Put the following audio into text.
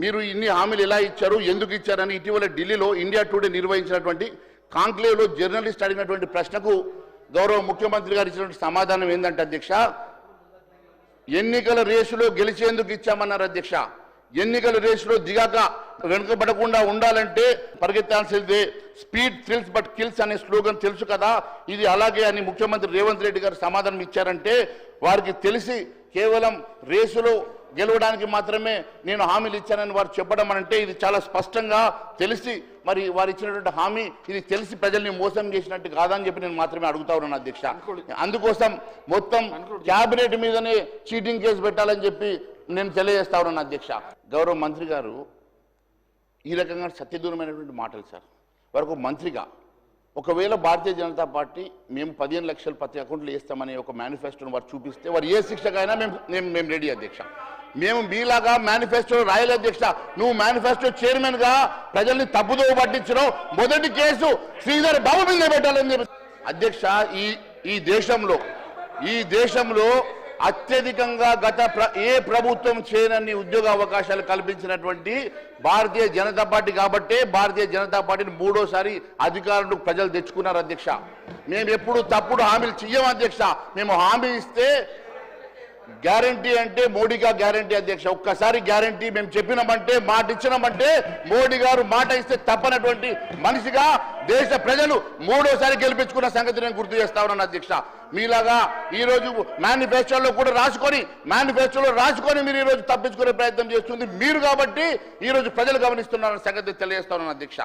మీరు ఇన్ని హామీలు ఎలా ఇచ్చారు ఎందుకు ఇచ్చారని ఇటీవల ఢిల్లీలో ఇండియా టుడే నిర్వహించినటువంటి కాంక్లేవ్లో జర్నలిస్ట్ అడిగినటువంటి ప్రశ్నకు గౌరవ ముఖ్యమంత్రి గారు ఇచ్చినటువంటి సమాధానం ఏంటంటే అధ్యక్ష ఎన్నికల రేసులో గెలిచేందుకు ఇచ్చామన్నారు అధ్యక్ష. ఎన్నికల రేసులో దిగాక వెనుకబడకుండా ఉండాలంటే పరిగెత్తాల్సిందే. స్పీడ్ థ్రిల్స్ బట్ కిల్స్ అనే స్లోగన్ తెలుసు కదా. ఇది అలాగే అని ముఖ్యమంత్రి రేవంత్ రెడ్డి గారు సమాధానం ఇచ్చారంటే వారికి తెలిసి కేవలం రేసులో గెలవడానికి మాత్రమే నేను హామీలు ఇచ్చానని వారు చెప్పడం అంటే ఇది చాలా స్పష్టంగా తెలిసి మరి వారు ఇచ్చినటువంటి హామీ ఇది తెలిసి ప్రజల్ని మోసం చేసినట్టు కాదని చెప్పి నేను మాత్రమే అడుగుతా ఉన్నాను అధ్యక్ష. అందుకోసం మొత్తం క్యాబినెట్ మీదనే చీటింగ్ కేసు పెట్టాలని చెప్పి నేను తెలియజేస్తా ఉన్నాను అధ్యక్ష. గౌరవ మంత్రి గారు ఈ రకంగా సత్యదూరమైనటువంటి మాటలు సార్. వరకు మంత్రిగా ఒకవేళ భారతీయ జనతా పార్టీ మేము పదిహేను లక్షలు ప్రతి అకౌంట్లో వేస్తామనే ఒక మేనిఫెస్టోను వారు చూపిస్తే వారు ఏ శిక్షకైనా మేము మేము మేము రెడీ అధ్యక్ష. మేము మీలాగా మేనిఫెస్టో రాయలే అధ్యక్ష. నువ్వు మేనిఫెస్టో చైర్మన్గా ప్రజల్ని తప్పుదో పట్టించడం మొదటి కేసు శ్రీధర్ బాబు మీద పెట్టాలని చెప్పి అధ్యక్ష ఈ ఈ దేశంలో ఈ దేశంలో అత్యధికంగా గత ప్ర- ఏ ప్రభుత్వం చేయనన్ని ఉద్యోగ అవకాశాలు కల్పించినటువంటి భారతీయ జనతా పార్టీ కాబట్టే భారతీయ జనతా పార్టీని మూడోసారి అధికారులు ప్రజలు తెచ్చుకున్నారు అధ్యక్ష. మేము ఎప్పుడు తప్పుడు హామీలు చెయ్యం అధ్యక్ష. మేము హామీ ఇస్తే గ్యారంటీ అంటే మోడీగా గ్యారంటీ అధ్యక్ష. ఒక్కసారి గ్యారంటీ మేము చెప్పినామంటే మాట ఇచ్చినామంటే మోడీ గారు మాట ఇస్తే తప్పనటువంటి మనిషిగా దేశ ప్రజలు మూడోసారి గెలిపించుకున్న సంగతి నేను గుర్తు చేస్తా ఉన్నాను అధ్యక్ష. మీలాగా ఈ రోజు మేనిఫెస్టోలో కూడా రాసుకొని మేనిఫెస్టోలో రాసుకొని మీరు ఈ రోజు తప్పించుకునే ప్రయత్నం చేస్తుంది మీరు కాబట్టి ఈ రోజు ప్రజలు గమనిస్తున్నారని సంగతి తెలియజేస్తున్నాను అధ్యక్ష.